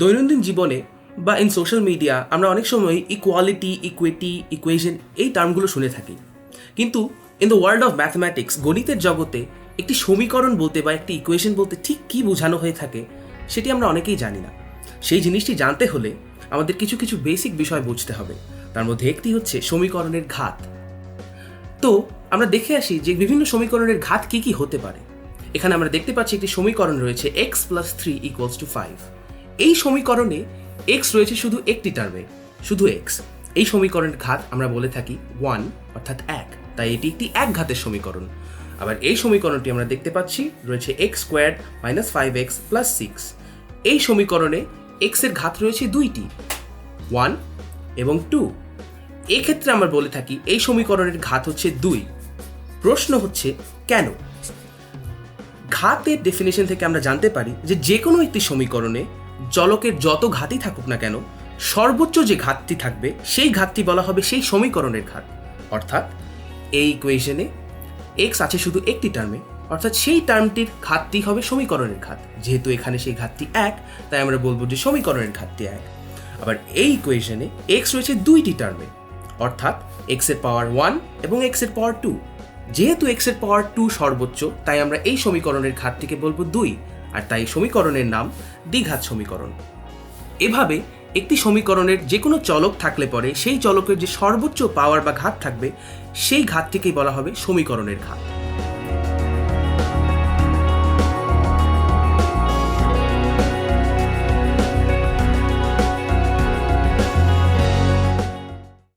দৈনন্দিন জীবনে বা ইন সোশ্যাল মিডিয়া আমরা অনেক সময় ইকুয়ালিটি ইকুইটি ইকুয়েশন এই টার্মগুলো শুনে থাকি। কিন্তু in the world of mathematics গণিতের জগতে একটি সমীকরণ বলতে বা একটি ইকুয়েশন বলতে ঠিক কী বোঝানো হয়ে থাকে সেটি আমরা অনেকেই জানি না। সেই জিনিসটি জানতে হলে আমাদের কিছু কিছু বেসিক বিষয় বুঝতে হবে। তার মধ্যে একটি হচ্ছে সমীকরণের ঘাত। তো আমরা দেখে আসি যে বিভিন্ন সমীকরণের ঘাত কি কি হতে পারে। এখানে আমরা দেখতে পাচ্ছি একটি সমীকরণ রয়েছে X plus three equals to five এই সমীকরণে এক্স রয়েছে শুধু একটি টার্মে শুধু এক্স এই সমীকরণের ঘাত আমরা বলে থাকি ওয়ান অর্থাৎ এক। তাই এটি একটি এক ঘাতের সমীকরণ। আবার এই সমীকরণটি আমরা দেখতে পাচ্ছি, রয়েছে x square minus five x plus six এই সমীকরণে এক্সের ঘাত রয়েছে দুইটি ওয়ান এবং টু এক্ষেত্রে আমরা বলে থাকি এই সমীকরণের ঘাত হচ্ছে দুই। প্রশ্ন হচ্ছে, কেন? ঘাতের ডেফিনেশন থেকে আমরা জানতে পারি যে যে কোনো একটি সমীকরণে জলকের যত ঘাতই থাকুক না কেন, সর্বোচ্চ যে ঘাতটি থাকবে, সেই ঘাতটি বলা হবে সেই সমীকরণের ঘাত। অর্থাৎ, এই ইকুয়েশনে এক্স আছে শুধু একটি টার্মে অর্থাৎ সেই টার্মটির ঘাতটি হবে সমীকরণের ঘাত। যেহেতু এখানে সেই ঘাতটি এক, তাই আমরা বলব যে সমীকরণের ঘাতটি এক। আবার এই ইকুয়েশনে এক্স রয়েছে দুইটি টার্মে অর্থাৎ এক্সের পাওয়ার ওয়ান এবং এক্সের পাওয়ার টু যেহেতু এক্সের পাওয়ার টু সর্বোচ্চ, তাই আমরা এই সমীকরণের ঘাতটিকে বলব দুই। আর তাই সমীকরণের নাম দ্বিঘাত সমীকরণ। এভাবে একটি সমীকরণের যে কোনো চলক থাকলে পরে সেই চলকের যে সর্বোচ্চ পাওয়ার বা ঘাত থাকবে, সেই ঘাতটিকেই বলা হবে সমীকরণের ঘাত।